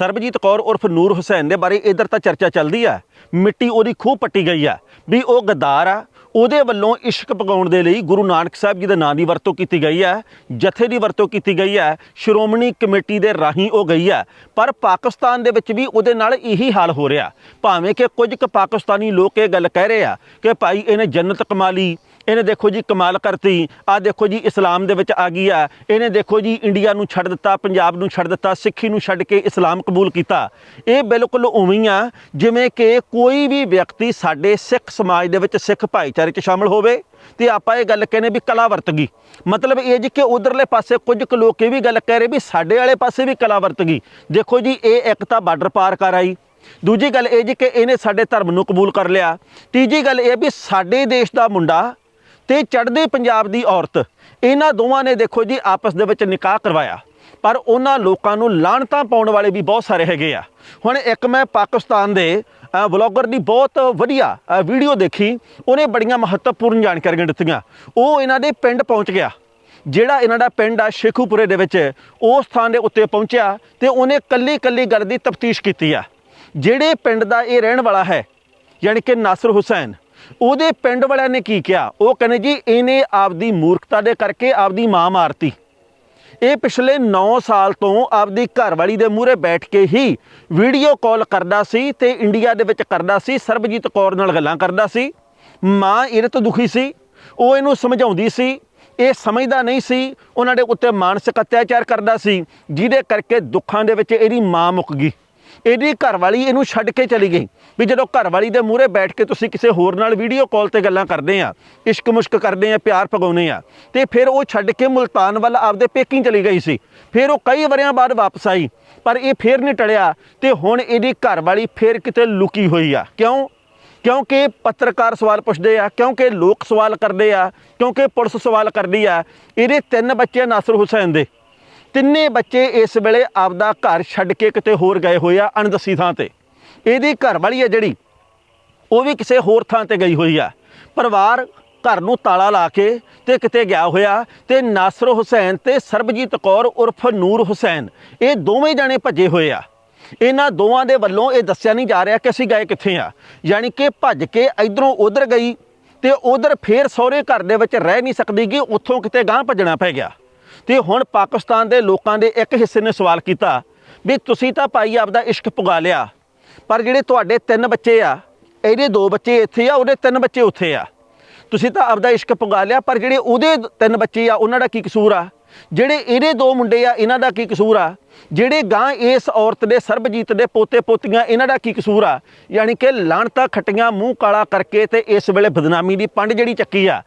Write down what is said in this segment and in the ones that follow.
ਸਰਬਜੀਤ ਕੌਰ ਉਰਫ ਨੂਰ ਹੁਸੈਨ ਦੇ ਬਾਰੇ ਇਧਰ ਤਾਂ ਚਰਚਾ ਚੱਲਦੀ ਆ। ਮਿੱਟੀ ਉਹਦੀ ਖੂਹ ਪੱਟੀ ਗਈ ਆ। ਵੀ ਉਹ ਗੱਦਾਰ ਆ। ਉਹਦੇ ਵੱਲੋਂ ਇਸ਼ਕ ਪਗਾਉਣ ਦੇ ਲਈ ਗੁਰੂ ਨਾਨਕ ਸਾਹਿਬ ਜੀ ਦੇ ਨਾਂ ਦੀ ਵਰਤੋਂ ਕੀਤੀ ਗਈ ਹੈ ਜਥੇ ਦੀ ਵਰਤੋਂ ਕੀਤੀ ਗਈ ਹੈ ਸ਼੍ਰੋਮਣੀ ਕਮੇਟੀ ਦੇ ਰਾਹੀਂ ਉਹ ਗਈ ਹੈ ਪਰ ਪਾਕਿਸਤਾਨ ਦੇ ਵਿੱਚ ਵੀ ਉਹਦੇ ਨਾਲ ਇਹੀ ਹਾਲ ਹੋ ਰਿਹਾ। ਭਾਵੇਂ ਕਿ ਕੁਝ ਕੁ ਪਾਕਿਸਤਾਨੀ ਲੋਕ ਇਹ ਗੱਲ ਕਹਿ ਰਹੇ ਆ ਕਿ ਭਾਈ ਇਹਨੇ ਜੰਨਤ ਕਮਾ ਲਈ। ਇਹਨੇ ਦੇਖੋ ਜੀ ਕਮਾਲ ਕਰਤੀ। ਆ ਦੇਖੋ ਜੀ ਇਸਲਾਮ ਦੇ ਵਿੱਚ ਆ ਗਈ ਆ। ਇਹਨੇ ਦੇਖੋ ਜੀ ਇੰਡੀਆ ਨੂੰ ਛੱਡ ਦਿੱਤਾ, ਪੰਜਾਬ ਨੂੰ ਛੱਡ ਦਿੱਤਾ, ਸਿੱਖੀ ਨੂੰ ਛੱਡ ਕੇ ਇਸਲਾਮ ਕਬੂਲ ਕੀਤਾ। ਇਹ ਬਿਲਕੁਲ ਉਵੇਂ ਆ, ਜਿਵੇਂ ਕਿ ਕੋਈ ਵੀ ਵਿਅਕਤੀ ਸਾਡੇ ਸਿੱਖ ਸਮਾਜ ਦੇ ਵਿੱਚ ਸਿੱਖ ਭਾਈਚਾਰੇ 'ਚ ਸ਼ਾਮਲ ਹੋਵੇ ਤੇ ਆਪਾਂ ਇਹ ਗੱਲ ਕਹਿੰਦੇ ਵੀ ਕਲਾ ਵਰਤ ਗਈ। ਮਤਲਬ ਇਹ ਜੀ ਕਿ ਉਧਰਲੇ ਪਾਸੇ ਕੁਝ ਕੁ ਲੋਕ ਇਹ ਵੀ ਗੱਲ ਕਹਿ ਰਹੇ ਵੀ ਸਾਡੇ ਵਾਲੇ ਪਾਸੇ ਵੀ ਕਲਾ ਵਰਤ ਗਈ। ਦੇਖੋ ਜੀ, ਇਹ ਇੱਕ ਤਾਂ ਬਾਰਡਰ ਪਾਰ ਕਰ ਆਈ। ਦੂਜੀ ਗੱਲ ਇਹ ਜੀ ਕਿ ਇਹਨੇ ਸਾਡੇ ਧਰਮ ਨੂੰ ਕਬੂਲ ਕਰ ਲਿਆ। ਤੀਜੀ ਗੱਲ ਇਹ ਵੀ ਸਾਡੇ ਦੇਸ਼ ਦਾ ਮੁੰਡਾ ਤੇ ਚੜ੍ਹਦੇ ਪੰਜਾਬ ਦੀ ਔਰਤ। ਇਹਨਾਂ ਦੋਵਾਂ ਨੇ ਦੇਖੋ ਜੀ ਆਪਸ ਦੇ ਵਿੱਚ ਨਿਕਾਹ ਕਰਵਾਇਆ। ਪਰ ਉਹਨਾਂ ਲੋਕਾਂ ਨੂੰ ਲਾਹਣਤਾਂ ਪਾਉਣ ਵਾਲੇ ਵੀ ਬਹੁਤ ਸਾਰੇ ਹੈਗੇ ਆ। ਹੁਣ ਇੱਕ ਮੈਂ ਪਾਕਿਸਤਾਨ ਦੇ ਅ, ਵਲੌਗਰ ਦੀ ਬਹੁਤ ਵਧੀਆ ਵੀਡੀਓ ਦੇਖੀ। ਉਹਨੇ ਬੜੀਆਂ ਮਹੱਤਵਪੂਰਨ ਜਾਣਕਾਰੀਆਂ ਦਿੱਤੀਆਂ। ਉਹ ਇਹਨਾਂ ਦੇ ਪਿੰਡ ਪਹੁੰਚ ਗਿਆ। ਜਿਹੜਾ ਇਹਨਾਂ ਦਾ ਪਿੰਡ ਆ ਸ਼ੇਖੂਪੁਰੇ ਦੇ ਵਿੱਚ ਉਸ ਥਾਂ ਦੇ ਉੱਤੇ ਪਹੁੰਚਿਆ ਤੇ ਉਹਨੇ ਕੱਲੀ ਕੱਲੀ ਗੱਲ ਦੀ ਤਫਤੀਸ਼ ਕੀਤੀ ਆ। ਜਿਹੜੇ ਪਿੰਡ ਦਾ ਇਹ ਰਹਿਣ ਵਾਲਾ ਹੈ ਯਾਨੀ ਕਿ ਨਾਸਰ ਹੁਸੈਨ ਉਹਦੇ ਪਿੰਡ ਵਾਲਿਆਂ ਨੇ ਕੀ ਕਿਹਾ? ਉਹ ਕਹਿੰਦੇ ਜੀ, ਇਹਨੇ ਆਪਦੀ ਮੂਰਖਤਾ ਦੇ ਕਰਕੇ ਆਪਦੀ ਮਾਂ ਮਾਰਤੀ। ਇਹ ਪਿਛਲੇ 9 ਸਾਲ ਤੋਂ ਆਪਦੀ ਘਰਵਾਲੀ ਦੇ ਮੂਹਰੇ ਬੈਠ ਕੇ ਹੀ ਵੀਡੀਓ ਕਾਲ ਕਰਦਾ ਸੀ ਤੇ ਇੰਡੀਆ ਦੇ ਵਿੱਚ ਕਰਦਾ ਸੀ, ਸਰਬਜੀਤ ਕੌਰ ਨਾਲ ਗੱਲਾਂ ਕਰਦਾ ਸੀ। ਮਾਂ ਇਹਦੇ ਤੋਂ ਦੁਖੀ ਸੀ, ਉਹ ਇਹਨੂੰ ਸਮਝਾਉਂਦੀ ਸੀ। ਇਹ ਸਮਝਦਾ ਨਹੀਂ ਸੀ, ਉਹਨਾਂ ਦੇ ਉੱਤੇ ਮਾਨਸਿਕ ਅਤਿਆਚਾਰ ਕਰਦਾ ਸੀ, ਜਿਹਦੇ ਕਰਕੇ ਦੁੱਖਾਂ ਦੇ ਵਿੱਚ ਇਹਦੀ ਮਾਂ ਮੁੱਕ ਗਈ। ਇਹਦੀ ਘਰਵਾਲੀ ਇਹਨੂੰ ਛੱਡ ਕੇ ਚਲੀ ਗਈ। ਵੀ ਜਦੋਂ ਘਰਵਾਲੀ ਦੇ ਮੂਹਰੇ ਬੈਠ ਕੇ ਤੁਸੀਂ ਕਿਸੇ ਹੋਰ ਨਾਲ ਵੀਡੀਓ ਕਾਲ ਤੇ ਗੱਲਾਂ ਕਰਦੇ ਆ ਇਸ਼ਕ ਮੁਸ਼ਕ ਕਰਦੇ ਆ, ਪਿਆਰ ਪਗਾਉਨੇ ਆ, ਤੇ ਫਿਰ ਉਹ ਛੱਡ ਕੇ ਮੁਲਤਾਨ ਵੱਲ ਆਪਦੇ ਪੇਕਿੰਗ ਚਲੀ ਗਈ ਸੀ। ਫਿਰ ਉਹ ਕਈ ਵਰਿਆਂ ਬਾਅਦ ਵਾਪਸ ਆਈ, ਪਰ ਇਹ ਫੇਰ ਨਹੀਂ ਟਲਿਆ ਤੇ ਹੁਣ ਇਹਦੀ ਘਰਵਾਲੀ ਫੇਰ ਕਿਤੇ ਲੁਕੀ ਹੋਈ ਆ। ਕਿਉਂ? ਕਿਉਂਕਿ ਪੱਤਰਕਾਰ ਸਵਾਲ ਪੁੱਛਦੇ ਆ, ਕਿਉਂਕਿ ਲੋਕ ਸਵਾਲ ਕਰਦੇ ਆ, ਕਿਉਂਕਿ ਪੁਲਿਸ ਸਵਾਲ ਕਰਦੀ ਆ। ਇਹਦੇ ਤਿੰਨ ਬੱਚੇ ਨਾਸਰ ਹੁਸੈਨ ਦੇ। ਤਿੰਨੇ ਬੱਚੇ ਇਸ ਵੇਲੇ ਆਪਦਾ ਘਰ ਛੱਡ ਕੇ ਕਿਤੇ ਹੋਰ ਗਏ ਹੋਏ ਆ ਅਣਦੱਸੀ ਥਾਂ ਤੇ। ਇਹਦੀ ਘਰ ਵਾਲੀ ਹੈ ਜਿਹੜੀ, ਉਹ ਵੀ ਕਿਸੇ ਹੋਰ ਥਾਂ ਤੇ ਗਈ ਹੋਈ ਆ। ਪਰਿਵਾਰ ਘਰ ਨੂੰ ਤਾਲਾ ਲਾ ਕੇ ਤੇ ਕਿਤੇ ਗਿਆ ਹੋਇਆ ਤੇ ਨਾਸਰ ਹੁਸੈਨ ਤੇ ਸਰਬਜੀਤ ਕੌਰ ਉਰਫ ਨੂਰ ਹੁਸੈਨ, ਇਹ ਦੋਵੇਂ ਜਾਣੇ ਭੱਜੇ ਹੋਏ ਆ। ਇਹਨਾਂ ਦੋਵਾਂ ਦੇ ਵੱਲੋਂ ਇਹ ਦੱਸਿਆ ਨਹੀਂ ਜਾ ਰਿਹਾ ਕਿ ਅਸੀਂ ਗਏ ਕਿੱਥੇ ਆ। ਯਾਨੀ ਕਿ ਭੱਜ ਕੇ ਇਧਰੋਂ ਉਧਰ ਗਈ ਤੇ ਉਧਰ ਫੇਰ ਸਹੁਰੇ ਘਰ ਦੇ ਵਿੱਚ ਰਹਿ ਨਹੀਂ ਸਕਦੀ ਕਿ ਉੱਥੋਂ ਕਿਤੇ ਗਾਂਹ ਭੱਜਣਾ ਪੈ ਗਿਆ। ਤੇ ਹੁਣ ਪਾਕਿਸਤਾਨ ਦੇ ਲੋਕਾਂ ਦੇ ਇੱਕ ਹਿੱਸੇ ਨੇ ਸਵਾਲ ਕੀਤਾ ਵੀ ਤੁਸੀਂ ਤਾਂ ਭਾਈ ਆਪਦਾ ਇਸ਼ਕ ਪੁਗਾ ਲਿਆ, ਪਰ ਜਿਹੜੇ ਤੁਹਾਡੇ ਤਿੰਨ ਬੱਚੇ ਆ, ਇਹਦੇ ਦੋ ਬੱਚੇ ਇੱਥੇ ਆ, ਉਹਦੇ ਤਿੰਨ ਬੱਚੇ ਉੱਥੇ ਆ। ਤੁਸੀਂ ਤਾਂ ਆਪਦਾ ਇਸ਼ਕ ਪੁਗਾ ਲਿਆ, ਪਰ ਜਿਹੜੇ ਉਹਦੇ ਤਿੰਨ ਬੱਚੇ ਆ, ਉਹਨਾਂ ਦਾ ਕੀ ਕਸੂਰ ਆ? ਜਿਹੜੇ ਇਹਦੇ ਦੋ ਮੁੰਡੇ ਆ, ਇਹਨਾਂ ਦਾ ਕੀ ਕਸੂਰ ਆ? ਜਿਹੜੇ ਗਾਂ ਇਸ ਔਰਤ ਦੇ, ਸਰਬਜੀਤ ਦੇ ਪੋਤੇ ਪੋਤੀਆਂ, ਇਹਨਾਂ ਦਾ ਕੀ ਕਸੂਰ ਆ? ਯਾਨੀ ਕਿ ਲਾਣਤਾ ਖੱਟੀਆਂ ਮੂੰਹ ਕਾਲਾ ਕਰਕੇ ਤੇ ਇਸ ਵੇਲੇ ਬਦਨਾਮੀ ਦੀ ਪੰਡ ਜਿਹੜੀ ਚੱਕੀ ਆ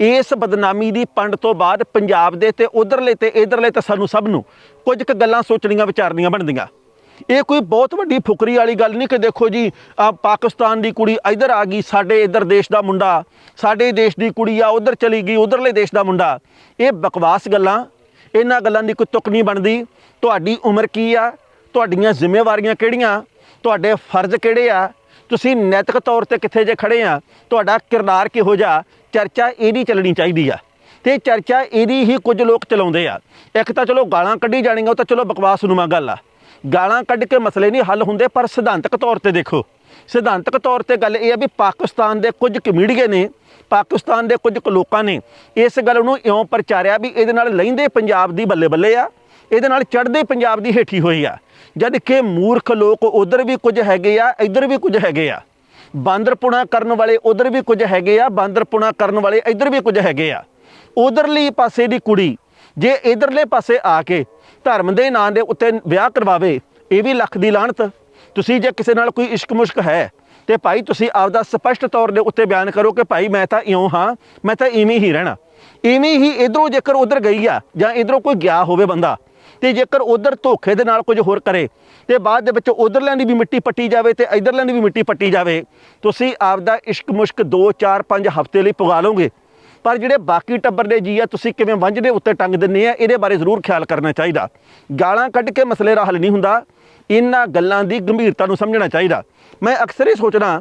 ਇਸ ਬਦਨਾਮੀ ਦੀ ਪੰਡ ਤੋਂ ਬਾਅਦ ਪੰਜਾਬ ਦੇ ਤੇ ਉਧਰਲੇ ਤੇ ਇਧਰਲੇ ਤੇ ਸਾਨੂੰ ਸਭ ਨੂੰ ਕੁਝ ਕੁ ਗੱਲਾਂ ਸੋਚਣੀਆਂ, ਵਿਚਾਰਨੀਆਂ ਬਣਦੀਆਂ। ਇਹ ਕੋਈ ਬਹੁਤ ਵੱਡੀ ਫੁਕਰੀ ਵਾਲੀ ਗੱਲ ਨਹੀਂ ਕਿ ਦੇਖੋ ਜੀ, ਆ ਪਾਕਿਸਤਾਨ ਦੀ ਕੁੜੀ ਇੱਧਰ ਆ ਗਈ, ਸਾਡੇ ਇੱਧਰ ਦੇਸ਼ ਦਾ ਮੁੰਡਾ, ਸਾਡੇ ਦੇਸ਼ ਦੀ ਕੁੜੀ ਆ, ਉਧਰ ਚਲੀ ਗਈ, ਉਧਰਲੇ ਦੇਸ਼ ਦਾ ਮੁੰਡਾ। ਇਹ ਬਕਵਾਸ ਗੱਲਾਂ, ਇਹਨਾਂ ਗੱਲਾਂ ਦੀ ਕੋਈ ਤੁਕ ਨਹੀਂ ਬਣਦੀ। ਤੁਹਾਡੀ ਉਮਰ ਕੀ ਆ? ਤੁਹਾਡੀਆਂ ਜ਼ਿੰਮੇਵਾਰੀਆਂ ਕਿਹੜੀਆਂ? ਤੁਹਾਡੇ ਫਰਜ਼ ਕਿਹੜੇ ਆ? ਤੁਸੀਂ ਨੈਤਿਕ ਤੌਰ ਤੇ ਕਿੱਥੇ ਜੇ ਖੜੇ ਆ, ਤੁਹਾਡਾ ਕਿਰਦਾਰ ਕਿਹੋ ਜਿਹਾ, ਚਰਚਾ ਇਹਦੀ ਚੱਲਣੀ ਚਾਹੀਦੀ ਆ। ਤੇ ਚਰਚਾ ਇਹਦੀ ਹੀ ਕੁਝ ਲੋਕ ਚਲਾਉਂਦੇ ਆ। ਇੱਕ ਤਾਂ ਚਲੋ ਗਾਲਾਂ ਕੱਢੀ ਜਾਣੀਆਂ, ਉਹ ਤਾਂ ਚਲੋ ਬਕਵਾਸ ਨੂੰਮਾ ਗੱਲ ਆ। ਗਾਲਾਂ ਕੱਢ ਕੇ ਮਸਲੇ ਨਹੀਂ ਹੱਲ ਹੁੰਦੇ, ਪਰ ਸਿਧਾਂਤਕ ਤੌਰ ਤੇ ਦੇਖੋ। ਸਿਧਾਂਤਕ ਤੌਰ ਤੇ ਗੱਲ ਇਹ ਆ ਵੀ ਪਾਕਿਸਤਾਨ ਦੇ ਕੁਝ ਕਮੀਡੀਏ ਨੇ, ਪਾਕਿਸਤਾਨ ਦੇ ਕੁਝ ਕੁ ਲੋਕਾਂ ਨੇ ਇਸ ਗੱਲ ਨੂੰ ਇਉਂ ਪ੍ਰਚਾਰਿਆ ਵੀ ਇਹਦੇ ਨਾਲ ਲੈਂਦੇ ਪੰਜਾਬ ਦੀ ਬੱਲੇ ਬੱਲੇ ਆ। ਇਹਦੇ ਨਾਲ ਚੜ੍ਹਦੇ ਪੰਜਾਬ ਦੀ ਹੇਠੀ ਹੋਈ ਆ। ਜਦ ਕਿ ਮੂਰਖ ਲੋਕ ਉਧਰ ਵੀ ਕੁਝ ਹੈਗੇ ਆ, ਇੱਧਰ ਵੀ ਕੁਝ ਹੈਗੇ ਆ। ਬਾਂਦਰਪੁਣਾ ਕਰਨ ਵਾਲੇ ਉਧਰ ਵੀ ਕੁਝ ਹੈਗੇ ਆ ਬਾਂਦਰਪੁਣਾ ਕਰਨ ਵਾਲੇ ਇੱਧਰ ਵੀ ਕੁਝ ਹੈਗੇ ਆ। ਉਧਰਲੀ ਪਾਸੇ ਦੀ ਕੁੜੀ ਜੇ ਇਧਰਲੇ ਪਾਸੇ ਆ ਕੇ ਧਰਮ ਦੇ ਨਾਂ ਦੇ ਉੱਤੇ ਵਿਆਹ ਕਰਵਾਵੇ, ਇਹ ਵੀ ਲੱਖ ਦੀ ਲਾਹਣਤ ਤੁਸੀਂ ਜੇ ਕਿਸੇ ਨਾਲ ਕੋਈ ਇਸ਼ਕ ਮੁਸ਼ਕ ਹੈ ਤੇ ਭਾਈ ਤੁਸੀਂ ਆਪਦਾ ਸਪਸ਼ਟ ਤੌਰ ਦੇ ਉੱਤੇ ਬਿਆਨ ਕਰੋ ਕਿ ਭਾਈ ਮੈਂ ਤਾਂ ਇਉਂ ਹਾਂ, ਮੈਂ ਤਾਂ ਇਵੇਂ ਹੀ ਰਹਿਣਾ। ਇਵੇਂ ਹੀ ਇਧਰੋਂ ਜੇਕਰ ਉਧਰ ਗਈ ਆ ਜਾਂ ਇਧਰੋਂ ਕੋਈ ਗਿਆ ਹੋਵੇ ਬੰਦਾ ਤੇ ਜੇਕਰ ਉਧਰ ਧੋਖੇ ਦੇ ਨਾਲ ਕੁਝ ਹੋਰ ਕਰੇ, ਤੇ ਬਾਅਦ ਦੇ ਵਿੱਚ ਉਧਰਲਿਆਂ ਦੀ ਵੀ ਮਿੱਟੀ ਪੱਟੀ ਜਾਵੇ ਤੇ ਇਧਰਲਿਆਂ ਦੀ ਵੀ ਮਿੱਟੀ ਪੱਟੀ ਜਾਵੇ, ਤੁਸੀਂ ਆਪਦਾ ਇਸ਼ਕ ਮੁਸ਼ਕ 2 4 5 ਹਫ਼ਤੇ ਲਈ ਪੁਗਾ ਲਓਗੇ। ਪਰ ਜਿਹੜੇ ਬਾਕੀ ਟੱਬਰ ਦੇ ਜੀ ਆ, ਤੁਸੀਂ ਕਿਵੇਂ ਵੰਝ ਦੇ ਉੱਤੇ ਟੰਗ ਦਿੰਨੇ ਆ, ਇਹਦੇ ਬਾਰੇ ਜ਼ਰੂਰ ਖਿਆਲ ਕਰਨਾ ਚਾਹੀਦਾ। ਗਾਲਾਂ ਕੱਢ ਕੇ ਮਸਲੇ ਦਾ ਹੱਲ ਨਹੀਂ ਹੁੰਦਾ, ਇਹਨਾਂ ਗੱਲਾਂ ਦੀ ਗੰਭੀਰਤਾ ਨੂੰ ਸਮਝਣਾ ਚਾਹੀਦਾ। ਮੈਂ ਅਕਸਰ ਹੀ ਸੋਚਦਾ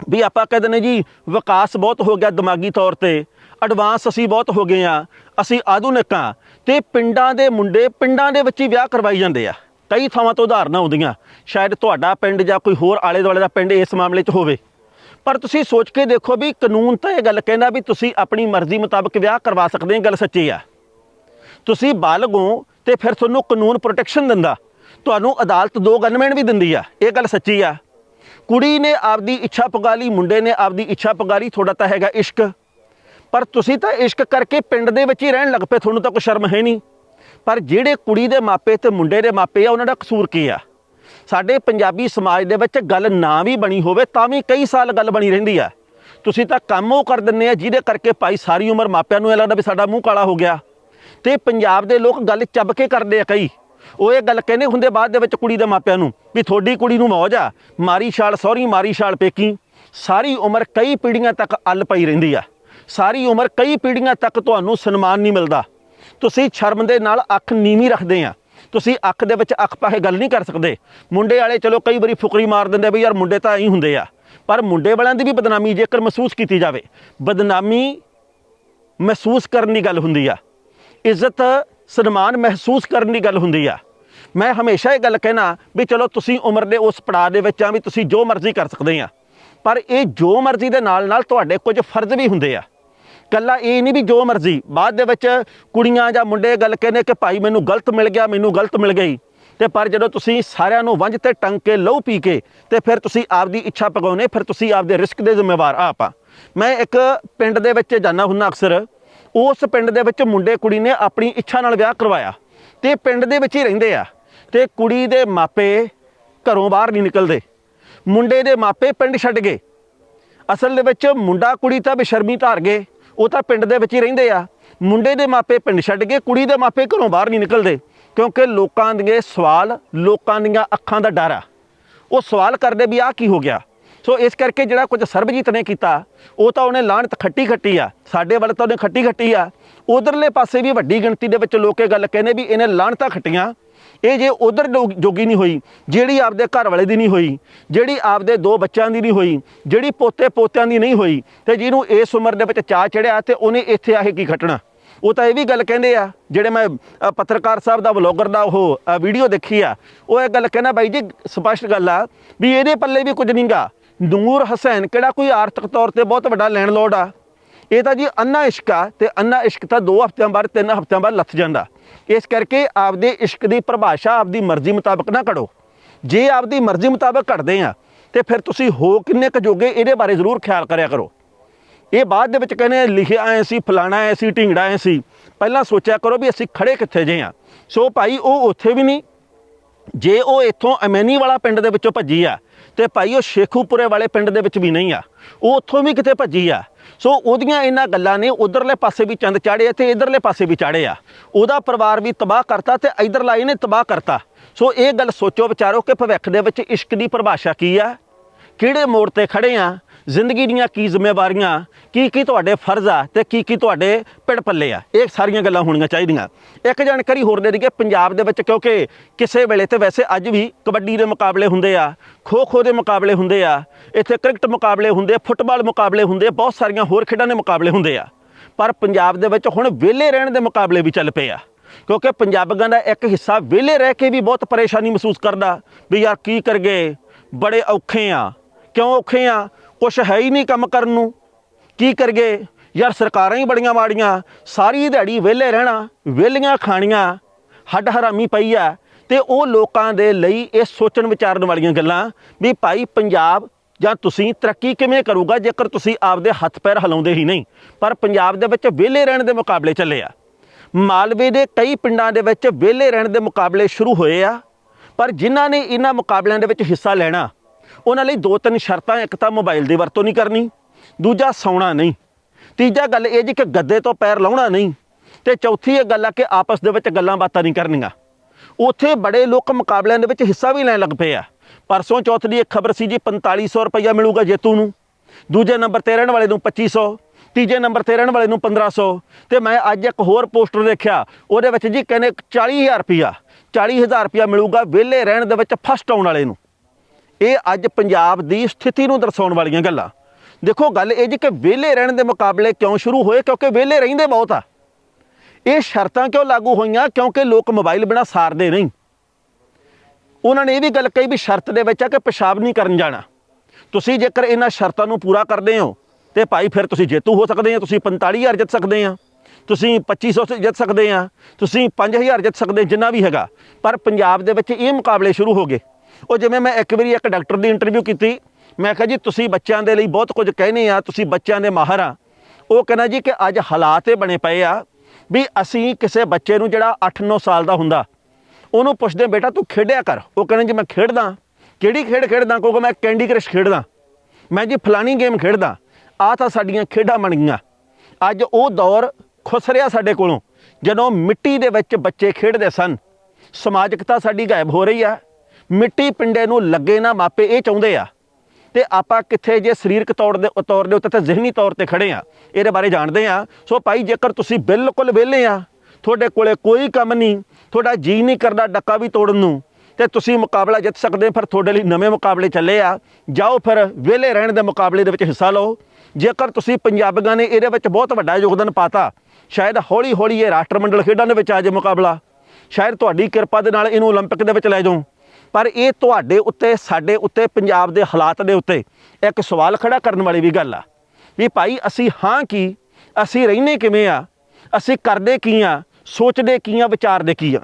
ਵੀ ਆਪਾਂ ਕਹਿੰਦੇ ਨੇ ਜੀ, ਵਿਕਾਸ ਬਹੁਤ ਹੋ ਗਿਆ ਦਿਮਾਗੀ ਤੌਰ ਤੇ ਐਡਵਾਂਸ ਅਸੀਂ ਬਹੁਤ ਹੋ ਗਏ ਆ, ਅਸੀਂ ਆਧੁਨਿਕ ਆ ਤੇ ਪਿੰਡਾਂ ਦੇ ਮੁੰਡੇ ਪਿੰਡਾਂ ਦੇ ਵਿੱਚ ਹੀ ਵਿਆਹ ਕਰਵਾਈ ਜਾਂਦੇ ਆ। ਕਈ ਥਾਵਾਂ ਤੋਂ ਉਦਾਹਰਨਾਂ ਆਉਂਦੀਆਂ। ਸ਼ਾਇਦ ਤੁਹਾਡਾ ਪਿੰਡ ਜਾਂ ਕੋਈ ਹੋਰ ਆਲੇ ਦੁਆਲੇ ਦਾ ਪਿੰਡ ਇਸ ਮਾਮਲੇ 'ਚ ਹੋਵੇ। ਪਰ ਤੁਸੀਂ ਸੋਚ ਕੇ ਦੇਖੋ ਵੀ ਕਾਨੂੰਨ ਤਾਂ ਇਹ ਗੱਲ ਕਹਿੰਦਾ ਵੀ ਤੁਸੀਂ ਆਪਣੀ ਮਰਜ਼ੀ ਮੁਤਾਬਕ ਵਿਆਹ ਕਰਵਾ ਸਕਦੇ ਹੋ ਗੱਲ ਸੱਚੀ ਆ। ਤੁਸੀਂ ਬਾਲਗ ਹੋ ਤੇ ਫਿਰ ਤੁਹਾਨੂੰ ਕਾਨੂੰਨ ਪ੍ਰੋਟੈਕਸ਼ਨ ਦਿੰਦਾ। ਤੁਹਾਨੂੰ ਅਦਾਲਤ ਦੋ ਗਨਮੈਨ ਵੀ ਦਿੰਦੀ ਆ। ਇਹ ਗੱਲ ਸੱਚੀ ਆ। ਕੁੜੀ ਨੇ ਆਪਦੀ ਇੱਛਾ ਪੁਗਾ ਮੁੰਡੇ ਨੇ ਆਪਦੀ ਇੱਛਾ ਪੁਗਾ ਲਈ, ਤੁਹਾਡਾ ਤਾਂ ਹੈਗਾ ਇਸ਼ਕ। ਪਰ ਤੁਸੀਂ ਤਾਂ ਇਸ਼ਕ ਕਰਕੇ ਪਿੰਡ ਦੇ ਵਿੱਚ ਹੀ ਰਹਿਣ ਲੱਗ ਪਏ, ਤੁਹਾਨੂੰ ਤਾਂ ਕੋਈ ਸ਼ਰਮ ਹੈ ਨਹੀਂ। ਪਰ ਜਿਹੜੇ ਕੁੜੀ ਦੇ ਮਾਪੇ ਤੇ ਮੁੰਡੇ ਦੇ ਮਾਪੇ ਆ, ਉਹਨਾਂ ਦਾ ਕਸੂਰ ਕੀ ਆ? ਸਾਡੇ ਪੰਜਾਬੀ ਸਮਾਜ ਦੇ ਵਿੱਚ ਗੱਲ ਨਾ ਵੀ ਬਣੀ ਹੋਵੇ, ਤਾਂ ਵੀ ਕਈ ਸਾਲ ਗੱਲ ਬਣੀ ਰਹਿੰਦੀ ਆ। ਤੁਸੀਂ ਤਾਂ ਕੰਮ ਉਹ ਕਰ ਦਿੰਦੇ ਆ, ਜਿਹਦੇ ਕਰਕੇ ਭਾਈ ਸਾਰੀ ਉਮਰ ਮਾਪਿਆਂ ਨੂੰ ਇਹ ਲੱਗਦਾ ਵੀ ਸਾਡਾ ਮੂੰਹ ਕਾਲਾ ਹੋ ਗਿਆ। ਤੇ ਪੰਜਾਬ ਦੇ ਲੋਕ ਗੱਲ ਚੱਬ ਕੇ ਕਰਦੇ ਆ ਕਈ। ਉਹ ਇਹ ਗੱਲ ਕਹਿੰਦੇ ਹੁੰਦੇ ਬਾਅਦ ਦੇ ਵਿੱਚ ਕੁੜੀ ਦੇ ਮਾਪਿਆਂ ਨੂੰ, ਵੀ ਤੁਹਾਡੀ ਕੁੜੀ ਨੂੰ ਮੌਜ ਆ, ਮਾਰੀ ਛਾਲ ਸਹੁਰੀ ਮਾਰੀ ਛਾਲ ਪੇਕੀ। ਸਾਰੀ ਉਮਰ ਕਈ ਪੀੜ੍ਹੀਆਂ ਤੱਕ ਅੱਲ ਪਈ ਰਹਿੰਦੀ ਆ। ਸਾਰੀ ਉਮਰ ਕਈ ਪੀੜ੍ਹੀਆਂ ਤੱਕ ਤੁਹਾਨੂੰ ਸਨਮਾਨ ਨਹੀਂ ਮਿਲਦਾ। ਤੁਸੀਂ ਸ਼ਰਮ ਦੇ ਨਾਲ ਅੱਖ ਨੀਵੀਂ ਰੱਖਦੇ ਆ। ਤੁਸੀਂ ਅੱਖ ਦੇ ਵਿੱਚ ਅੱਖ ਪਾ ਕੇ ਗੱਲ ਨਹੀਂ ਕਰ ਸਕਦੇ। ਮੁੰਡੇ ਵਾਲੇ ਚਲੋ ਕਈ ਵਾਰੀ ਫੁਕਰੀ ਮਾਰ ਦਿੰਦੇ ਆ ਵੀ ਯਾਰ ਮੁੰਡੇ ਤਾਂ ਐਂ ਹੁੰਦੇ ਆ। ਪਰ ਮੁੰਡੇ ਵਾਲਿਆਂ ਦੀ ਵੀ ਬਦਨਾਮੀ ਜੇਕਰ ਮਹਿਸੂਸ ਕੀਤੀ ਜਾਵੇ, ਬਦਨਾਮੀ ਮਹਿਸੂਸ ਕਰਨ ਦੀ ਗੱਲ ਹੁੰਦੀ ਆ। ਇੱਜ਼ਤ, ਸਨਮਾਨ ਮਹਿਸੂਸ ਕਰਨ ਦੀ ਗੱਲ ਹੁੰਦੀ ਆ। ਮੈਂ ਹਮੇਸ਼ਾ ਇਹ ਗੱਲ ਕਹਿਣਾ ਵੀ ਚਲੋ ਤੁਸੀਂ ਉਮਰ ਦੇ ਉਸ ਪੜਾਅ ਦੇ ਵਿੱਚ ਆ ਵੀ ਤੁਸੀਂ ਜੋ ਮਰਜ਼ੀ ਕਰ ਸਕਦੇ ਆ। ਪਰ ਇਹ ਜੋ ਮਰਜ਼ੀ ਦੇ ਨਾਲ ਨਾਲ ਤੁਹਾਡੇ ਕੁਝ ਫਰਜ਼ ਵੀ ਹੁੰਦੇ ਆ। ਕੱਲਾ ਇਹ ਨਹੀਂ ਵੀ ਜੋ ਮਰਜ਼ੀ, ਬਾਅਦ ਦੇ ਵਿੱਚ ਕੁੜੀਆਂ ਜਾਂ ਮੁੰਡੇ ਗੱਲ ਕਹਿੰਦੇ ਕਿ ਭਾਈ ਮੈਨੂੰ ਗਲਤ ਮਿਲ ਗਿਆ, ਮੈਨੂੰ ਗਲਤ ਮਿਲ ਗਈ। ਤੇ ਪਰ ਜਦੋਂ ਤੁਸੀਂ ਸਾਰਿਆਂ ਨੂੰ ਵੰਝ ਤੇ ਟੰਗ ਕੇ ਲਹੂ ਪੀ ਕੇ ਤੇ ਫਿਰ ਤੁਸੀਂ ਆਪਦੀ ਇੱਛਾ ਪਗਾਉਨੇ ਫਿਰ ਤੁਸੀਂ ਆਪਦੇ ਰਿਸਕ ਦੇ ਜ਼ਿੰਮੇਵਾਰ ਆਪ ਮੈਂ ਇੱਕ ਪਿੰਡ ਦੇ ਵਿੱਚ ਜਾਣਾ ਹੁੰਦਾ ਅਕਸਰ, ਉਸ ਪਿੰਡ ਦੇ ਵਿੱਚ ਮੁੰਡੇ ਕੁੜੀ ਨੇ ਆਪਣੀ ਇੱਛਾ ਨਾਲ ਵਿਆਹ ਕਰਵਾਇਆ। ਤੇ ਪਿੰਡ ਦੇ ਵਿੱਚ ਹੀ ਰਹਿੰਦੇ ਆ। ਤੇ ਕੁੜੀ ਦੇ ਮਾਪੇ ਘਰੋਂ ਬਾਹਰ ਨਹੀਂ ਨਿਕਲਦੇ। ਮੁੰਡੇ ਦੇ ਮਾਪੇ ਪਿੰਡ ਛੱਡ ਗਏ। ਅਸਲ ਦੇ ਵਿੱਚ ਮੁੰਡਾ ਕੁੜੀ ਤਾਂ ਬੇਸ਼ਰਮੀ ਧਾਰ ਗਏ। ਉਹ ਤਾਂ ਪਿੰਡ ਦੇ ਵਿੱਚ ਹੀ ਰਹਿੰਦੇ ਆ। ਮੁੰਡੇ ਦੇ ਮਾਪੇ ਪਿੰਡ ਛੱਡ ਗਏ, ਕੁੜੀ ਦੇ ਮਾਪੇ ਘਰੋਂ ਬਾਹਰ ਨਹੀਂ ਨਿਕਲਦੇ, ਕਿਉਂਕਿ ਲੋਕਾਂ ਦੇ ਸਵਾਲ, ਲੋਕਾਂ ਦੀਆਂ ਅੱਖਾਂ ਦਾ ਡਰ ਆ। ਉਹ ਸਵਾਲ ਕਰਦੇ ਵੀ ਆਹ ਕੀ ਹੋ ਗਿਆ? ਸੋ ਇਸ ਕਰਕੇ ਜਿਹੜਾ ਕੁਝ ਸਰਬਜੀਤ ਨੇ ਕੀਤਾ, ਉਹ ਤਾਂ ਉਹਨੇ ਲਾਹਨਤ ਖੱਟੀ ਖੱਟੀ ਆ। ਸਾਡੇ ਵੱਲ ਤਾਂ ਉਹਨੇ ਖੱਟੀ ਖੱਟੀ ਆ। ਉਧਰਲੇ ਪਾਸੇ ਵੀ ਵੱਡੀ ਗਿਣਤੀ ਦੇ ਵਿੱਚ ਲੋਕੇ ਗੱਲ ਕਹਿੰਦੇ ਵੀ ਇਹਨੇ ਲਾਹਨਤਾਂ ਖੱਟੀਆਂ। ਇਹ ਜੇ ਉਧਰ ਜੋਗੀ ਨਹੀਂ ਹੋਈ, ਜਿਹੜੀ ਆਪਦੇ ਘਰ ਵਾਲੇ ਦੀ ਨਹੀਂ ਹੋਈ, ਜਿਹੜੀ ਆਪਦੇ ਦੋ ਬੱਚਿਆਂ ਦੀ ਨਹੀਂ ਹੋਈ, ਜਿਹੜੀ ਪੋਤੇ ਪੋਤਿਆਂ ਦੀ ਨਹੀਂ ਹੋਈ, ਤੇ ਜਿਹਨੂੰ ਇਸ ਉਮਰ ਦੇ ਵਿੱਚ ਚਾਹ ਚੜਿਆ ਤੇ ਉਹਨੇ ਇੱਥੇ ਆ ਕੇ ਕੀ ਖੱਟਣਾ? ਉਹ ਤਾਂ ਇਹ ਵੀ ਗੱਲ ਕਹਿੰਦੇ ਆ, ਜਿਹੜੇ ਮੈਂ ਪੱਤਰਕਾਰ ਸਾਹਿਬ ਦਾ ਵਲੌਗਰ ਦਾ ਉਹ ਵੀਡੀਓ ਦੇਖੀ ਆ, ਉਹ ਇਹ ਗੱਲ ਕਹਿੰਦਾ ਬਾਈ ਜੀ, ਸਪਸ਼ਟ ਗੱਲ ਆ ਵੀ ਇਹਦੇ ਪੱਲੇ ਵੀ ਕੁਝ ਨਹੀਂਗਾ। ਨੂਰ ਹਸੈਨ ਕਿਹੜਾ ਕੋਈ ਆਰਥਿਕ ਤੌਰ ਤੇ ਬਹੁਤ ਵੱਡਾ ਲੈਂਡਲੋਰਡ ਆ। ਇਹ ਤਾਂ ਜੀ ਅੰਨਾ ਇਸ਼ਕ ਆ ਤੇ ਅੰਨਾ ਇਸ਼ਕ ਤਾਂ 2 ਹਫ਼ਤਿਆਂ ਬਾਅਦ 3 ਹਫ਼ਤਿਆਂ ਬਾਅਦ ਲੱਥ ਜਾਂਦਾ। ਇਸ ਕਰਕੇ ਆਪਦੇ ਇਸ਼ਕ ਦੀ ਪਰਿਭਾਸ਼ਾ, ਆਪਦੀ ਮਰਜ਼ੀ ਮੁਤਾਬਕ ਨਾ ਘੜੋ ਜੇ ਆਪਦੀ ਮਰਜ਼ੀ ਮੁਤਾਬਕ ਘੜਦੇ ਆ, ਤੇ ਫਿਰ ਤੁਸੀਂ ਹੋ ਕਿੰਨੇ ਕੁ ਜੋਗੇ, ਇਹਦੇ ਬਾਰੇ ਜ਼ਰੂਰ ਖਿਆਲ ਕਰਿਆ ਕਰੋ। ਇਹ ਬਾਅਦ ਦੇ ਵਿੱਚ ਕਹਿੰਦੇ ਲਿਖਿਆ ਐ ਸੀ, ਫਲਾਣਾ ਐ ਸੀ, ਢਿੰਗੜਾ ਐ ਸੀ। ਪਹਿਲਾਂ ਸੋਚਿਆ ਕਰੋ ਵੀ ਅਸੀਂ ਖੜੇ ਕਿੱਥੇ ਜੇ ਆ। ਸੋ ਭਾਈ, ਉਹ ਉੱਥੇ ਵੀ ਨਹੀਂ। ਜੇ ਉਹ ਇੱਥੋਂ ਅਮੈਨੀ ਵਾਲਾ ਪਿੰਡ ਦੇ ਵਿੱਚੋਂ ਭੱਜੀ ਆ, ਤੇ ਭਾਈ, ਉਹ ਸ਼ੇਖੂਪੁਰੇ ਵਾਲੇ ਪਿੰਡ ਦੇ ਵਿੱਚ ਵੀ ਨਹੀਂ ਆ। ਉਹ ਉੱਥੋਂ ਵੀ ਕਿਤੇ ਭੱਜੀ ਆ। ਸੋ ਉਹਦੀਆਂ ਇਹਨਾਂ ਗੱਲਾਂ ਨੇ ਉਧਰਲੇ ਪਾਸੇ ਵੀ ਚੰਦ ਚਾੜੇ ਤੇ ਇਧਰਲੇ ਪਾਸੇ ਵੀ ਚਾੜੇ ਆ। ਉਹਦਾ ਪਰਿਵਾਰ ਵੀ ਤਬਾਹ ਕਰਤਾ ਤੇ ਇਧਰਲਾ ਇਹਨੇ ਤਬਾਹ ਕਰਤਾ। ਸੋ ਇਹ ਗੱਲ ਸੋਚੋ ਵਿਚਾਰੋ ਕਿ ਭਵਿੱਖ ਦੇ ਵਿੱਚ ਇਸ਼ਕ ਦੀ ਪਰਿਭਾਸ਼ਾ ਕੀ ਆ? ਕਿਹੜੇ ਮੋੜ ਤੇ ਖੜੇ ਆ? ਜ਼ਿੰਦਗੀ ਦੀਆਂ ਕੀ ਜ਼ਿੰਮੇਵਾਰੀਆਂ, ਕੀ ਕੀ ਤੁਹਾਡੇ ਫਰਜ਼ ਆ ਤੇ ਕੀ ਕੀ ਤੁਹਾਡੇ ਪਿੜ ਪੱਲੇ ਆ। ਇਹ ਸਾਰੀਆਂ ਗੱਲਾਂ ਹੋਣੀਆਂ ਚਾਹੀਦੀਆਂ। ਇੱਕ ਜਾਣਕਾਰੀ ਹੋਰ ਦੇ ਦਈਏ, ਪੰਜਾਬ ਦੇ ਵਿੱਚ ਕਿਉਂਕਿ ਕਿਸੇ ਵੇਲੇ ਤੇ ਵੈਸੇ ਅੱਜ ਵੀ ਕਬੱਡੀ ਦੇ ਮੁਕਾਬਲੇ ਹੁੰਦੇ ਆ ਖੋ ਖੋ ਦੇ ਮੁਕਾਬਲੇ ਹੁੰਦੇ ਆ, ਇੱਥੇ ਕ੍ਰਿਕਟ ਮੁਕਾਬਲੇ ਹੁੰਦੇ ਆ ਫੁੱਟਬਾਲ ਮੁਕਾਬਲੇ ਹੁੰਦੇ ਆ ਬਹੁਤ ਸਾਰੀਆਂ ਹੋਰ ਖੇਡਾਂ ਦੇ ਮੁਕਾਬਲੇ ਹੁੰਦੇ ਆ। ਪਰ ਪੰਜਾਬ ਦੇ ਵਿੱਚ ਹੁਣ ਵਿਹਲੇ ਰਹਿਣ ਦੇ ਮੁਕਾਬਲੇ ਵੀ ਚੱਲ ਪਏ ਆ। ਕਿਉਂਕਿ ਪੰਜਾਬੀਆਂ ਦਾ ਇੱਕ ਹਿੱਸਾ ਵਿਹਲੇ ਰਹਿ ਕੇ ਵੀ ਬਹੁਤ ਪਰੇਸ਼ਾਨੀ ਮਹਿਸੂਸ ਕਰਦਾ ਵੀ ਯਾਰ ਕੀ ਕਰ ਗਏ ਬੜੇ ਔਖੇ ਆ। ਕਿਉਂ ਔਖੇ ਆ? ਕੁਛ ਹੈ ਹੀ ਨਹੀਂ ਕੰਮ ਕਰਨ ਨੂੰ। ਕੀ ਕਰਗੇ ਯਾਰ ਸਰਕਾਰਾਂ ਹੀ ਬੜੀਆਂ ਮਾੜੀਆਂ। ਸਾਰੀ ਦਿਹਾੜੀ ਵਿਹਲੇ ਰਹਿਣਾ, ਵਿਹਲੀਆਂ ਖਾਣੀਆਂ। ਹੱਡ ਹਰਾਮੀ ਪਈ ਆ। ਤੇ ਉਹ ਲੋਕਾਂ ਦੇ ਲਈ ਇਹ ਸੋਚਣ ਵਿਚਾਰਨ ਵਾਲੀਆਂ ਗੱਲਾਂ ਵੀ ਭਾਈ ਪੰਜਾਬ ਜਾਂ ਤੁਸੀਂ ਤਰੱਕੀ ਕਿਵੇਂ ਕਰੂਗਾ ਜੇਕਰ ਤੁਸੀਂ ਆਪਦੇ ਹੱਥ ਪੈਰ ਹਿਲਾਉਂਦੇ ਹੀ ਨਹੀਂ। ਪਰ ਪੰਜਾਬ ਦੇ ਵਿੱਚ ਵਿਹਲੇ ਰਹਿਣ ਦੇ ਮੁਕਾਬਲੇ ਚੱਲੇ ਆ। ਮਾਲਵੇ ਦੇ ਕਈ ਪਿੰਡਾਂ ਦੇ ਵਿੱਚ ਵਿਹਲੇ ਰਹਿਣ ਦੇ ਮੁਕਾਬਲੇ ਸ਼ੁਰੂ ਹੋਏ ਆ। ਪਰ ਜਿਨ੍ਹਾਂ ਨੇ ਇਹਨਾਂ ਮੁਕਾਬਲਿਆਂ ਦੇ ਵਿੱਚ ਹਿੱਸਾ ਲੈਣਾ ਉਹਨਾਂ ਲਈ ਦੋ ਤਿੰਨ ਸ਼ਰਤਾਂ, ਇੱਕ ਤਾਂ ਮੋਬਾਈਲ ਦੀ ਵਰਤੋਂ ਨਹੀਂ ਕਰਨੀ, ਦੂਜਾ ਸੌਣਾ ਨਹੀਂ, ਤੀਜਾ ਗੱਲ ਇਹ ਜੀ ਕਿ ਗੱਦੇ ਤੋਂ ਪੈਰ ਲਾਉਣਾ ਨਹੀਂ, ਤੇ ਚੌਥੀ ਇਹ ਗੱਲ ਆ ਕਿ ਆਪਸ ਦੇ ਵਿੱਚ ਗੱਲਾਂ ਬਾਤਾਂ ਨਹੀਂ ਕਰਨੀਆਂ। ਉੱਥੇ ਬੜੇ ਲੋਕ ਮੁਕਾਬਲਿਆਂ ਦੇ ਵਿੱਚ ਹਿੱਸਾ ਵੀ ਲੈਣ ਲੱਗ ਪਏ ਆ। ਪਰਸੋਂ ਚੌਥ ਦੀ ਇੱਕ ਖਬਰ ਸੀ ਜੀ 4500 ਰੁਪਈਆ ਮਿਲੂਗਾ ਜੇਤੂ ਨੂੰ, ਦੂਜੇ ਨੰਬਰ ਤੇ ਰਹਿਣ ਵਾਲੇ ਨੂੰ 2500 ਤੀਜੇ ਨੰਬਰ ਤੇ ਰਹਿਣ ਵਾਲੇ ਨੂੰ 1500 ਤੇ ਮੈਂ ਅੱਜ ਇੱਕ ਹੋਰ ਪੋਸਟਰ ਦੇਖਿਆ, ਉਹਦੇ ਵਿੱਚ ਜੀ ਕਹਿੰਦੇ 40000 ਰੁਪਈਆ 40000 ਰੁਪਈਆ ਮਿਲੂਗਾ ਵਿਹਲੇ ਰਹਿਣ ਦੇ ਵਿੱਚ ਫਸਟ ਆਉਣ ਵਾਲੇ ਨੂੰ। ਇਹ ਅੱਜ ਪੰਜਾਬ ਦੀ ਸਥਿਤੀ ਨੂੰ ਦਰਸਾਉਣ ਵਾਲੀਆਂ ਗੱਲਾਂ। ਦੇਖੋ, ਗੱਲ ਇਹ ਜੀ ਕਿ ਵਿਹਲੇ ਰਹਿਣ ਦੇ ਮੁਕਾਬਲੇ ਕਿਉਂ ਸ਼ੁਰੂ ਹੋਏ? ਕਿਉਂਕਿ ਵਿਹਲੇ ਰਹਿੰਦੇ ਬਹੁਤ ਆ। ਇਹ ਸ਼ਰਤਾਂ ਕਿਉਂ ਲਾਗੂ ਹੋਈਆਂ? ਕਿਉਂਕਿ ਲੋਕ ਮੋਬਾਈਲ ਬਿਨਾ ਸਾਰਦੇ ਨਹੀਂ। ਉਹਨਾਂ ਨੇ ਇਹ ਵੀ ਗੱਲ ਕਹੀ ਵੀ ਸ਼ਰਤ ਦੇ ਵਿੱਚ ਆ ਕਿ ਪਿਸ਼ਾਬ ਨਹੀਂ ਕਰਨ ਜਾਣਾ। ਤੁਸੀਂ ਜੇਕਰ ਇਹਨਾਂ ਸ਼ਰਤਾਂ ਨੂੰ ਪੂਰਾ ਕਰਦੇ ਹੋ, ਤੇ ਭਾਈ ਫਿਰ ਤੁਸੀਂ ਜੇਤੂ ਹੋ ਸਕਦੇ ਆ, ਤੁਸੀਂ 45000 ਜਿੱਤ ਸਕਦੇ ਆ, ਤੁਸੀਂ 2500 ਸੇ ਜਿੱਤ ਸਕਦੇ ਆ, ਤੁਸੀਂ 5000 ਜਿੱਤ ਸਕਦੇ ਜਿੰਨਾ ਵੀ ਹੈਗਾ। ਪਰ ਪੰਜਾਬ ਦੇ ਵਿੱਚ ਇਹ ਮੁਕਾਬਲੇ ਸ਼ੁਰੂ ਹੋ ਗਏ। ਉਹ ਜਿਵੇਂ ਮੈਂ ਇੱਕ ਵਾਰੀ ਇੱਕ ਡਾਕਟਰ ਦੀ ਇੰਟਰਵਿਊ ਕੀਤੀ, ਮੈਂ ਕਿਹਾ ਜੀ, ਤੁਸੀਂ ਬੱਚਿਆਂ ਦੇ ਲਈ ਬਹੁਤ ਕੁਝ ਕਹਿੰਦੇ ਆ, ਤੁਸੀਂ ਬੱਚਿਆਂ ਦੇ ਮਾਹਰ ਆ। ਉਹ ਕਹਿੰਦਾ ਜੀ ਕਿ ਅੱਜ ਹਾਲਾਤ ਇਹ ਬਣੇ ਪਏ ਆ ਵੀ ਅਸੀਂ ਕਿਸੇ ਬੱਚੇ ਨੂੰ ਜਿਹੜਾ 8-9 ਸਾਲ ਦਾ ਹੁੰਦਾ, ਉਹਨੂੰ ਪੁੱਛਦੇ, ਬੇਟਾ, ਤੂੰ ਖੇਡਿਆ ਕਰ। ਉਹ ਕਹਿੰਦਾ ਜੀ, ਮੈਂ ਖੇਡਦਾ। ਕਿਹੜੀ ਖੇਡ ਖੇਡਦਾ? ਕਿਉਂਕਿ ਮੈਂ ਕੈਂਡੀ ਕ੍ਰਸ਼ ਖੇਡਦਾ। ਮੈਂ ਜੀ ਫਲਾਣੀ ਗੇਮ ਖੇਡਦਾ। ਆ ਤਾਂ ਸਾਡੀਆਂ ਖੇਡਾਂ ਬਣ ਗਈਆਂ। ਅੱਜ ਉਹ ਦੌਰ ਖੁੱਸ ਰਿਹਾ ਸਾਡੇ ਕੋਲੋਂ। ਜਦੋਂ ਮਿੱਟੀ ਦੇ ਵਿੱਚ ਬੱਚੇ ਖੇਡਦੇ ਸਨ, ਸਮਾਜਿਕਤਾ ਸਾਡੀ ਗਾਇਬ ਹੋ ਰਹੀ ਆ। ਮਿੱਟੀ ਪਿੰਡੇ ਨੂੰ ਲੱਗੇ ਨਾ ਮਾਪੇ ਇਹ ਚਾਹੁੰਦੇ ਆ ਤੇ ਆਪਾਂ ਕਿੱਥੇ ਜੇ ਸਰੀਰਕ ਤੌਰ ਦੇ ਤੌਰ ਦੇ ਉੱਤੇ ਤੇ ਜ਼ਿਹਨੀ ਤੌਰ ਤੇ ਖੜੇ ਆ ਇਹਦੇ ਬਾਰੇ ਜਾਣਦੇ ਆ ਸੋ ਭਾਈ ਜੇਕਰ ਤੁਸੀਂ ਬਿਲਕੁਲ ਵਿਹਲੇ ਆ ਤੁਹਾਡੇ ਕੋਲੇ ਕੋਈ ਕੰਮ ਨਹੀਂ ਤੁਹਾਡਾ ਜੀ ਨਹੀਂ ਕਰਦਾ ਡੱਕਾ ਵੀ ਤੋੜਨ ਨੂੰ ਤੇ ਤੁਸੀਂ ਮੁਕਾਬਲਾ ਜਿੱਤ ਸਕਦੇ ਫਿਰ ਤੁਹਾਡੇ ਲਈ ਨਵੇਂ ਮੁਕਾਬਲੇ ਚੱਲੇ ਆ ਜਾਓ ਫਿਰ ਵਿਹਲੇ ਰਹਿਣ ਦੇ ਮੁਕਾਬਲੇ ਦੇ ਵਿੱਚ ਹਿੱਸਾ ਲਓ ਜੇਕਰ ਤੁਸੀਂ ਪੰਜਾਬੀਆਂ ਨੇ ਇਹਦੇ ਵਿੱਚ ਬਹੁਤ ਵੱਡਾ ਯੋਗਦਾਨ ਪਾਤਾ ਸ਼ਾਇਦ ਹੌਲੀ ਹੌਲੀ ਇਹ ਰਾਸ਼ਟਰਮੰਡਲ ਖੇਡਾਂ ਦੇ ਵਿੱਚ ਆ ਜੇ ਮੁਕਾਬਲਾ ਸ਼ਾਇਦ ਤੁਹਾਡੀ ਕਿਰਪਾ ਦੇ ਨਾਲ ਇਹਨੂੰ 올림픽 ਦੇ ਵਿੱਚ ਲੈ ਜਾਓ ਪਰ ਇਹ ਤੁਹਾਡੇ ਉੱਤੇ, ਸਾਡੇ ਉੱਤੇ, ਪੰਜਾਬ ਦੇ ਹਾਲਾਤ ਦੇ ਉੱਤੇ ਇੱਕ ਸਵਾਲ ਖੜਾ ਕਰਨ ਵਾਲੀ ਵੀ ਗੱਲ ਆ। ਵੀ ਭਾਈ ਅਸੀਂ ਹਾਂ ਕੀ? ਅਸੀਂ ਰਹਿੰਦੇ ਕਿਵੇਂ ਆ? ਅਸੀਂ ਕਰਦੇ ਕੀ ਆ? ਸੋਚਦੇ ਕੀ ਆ? ਵਿਚਾਰਦੇ ਕੀ ਆ?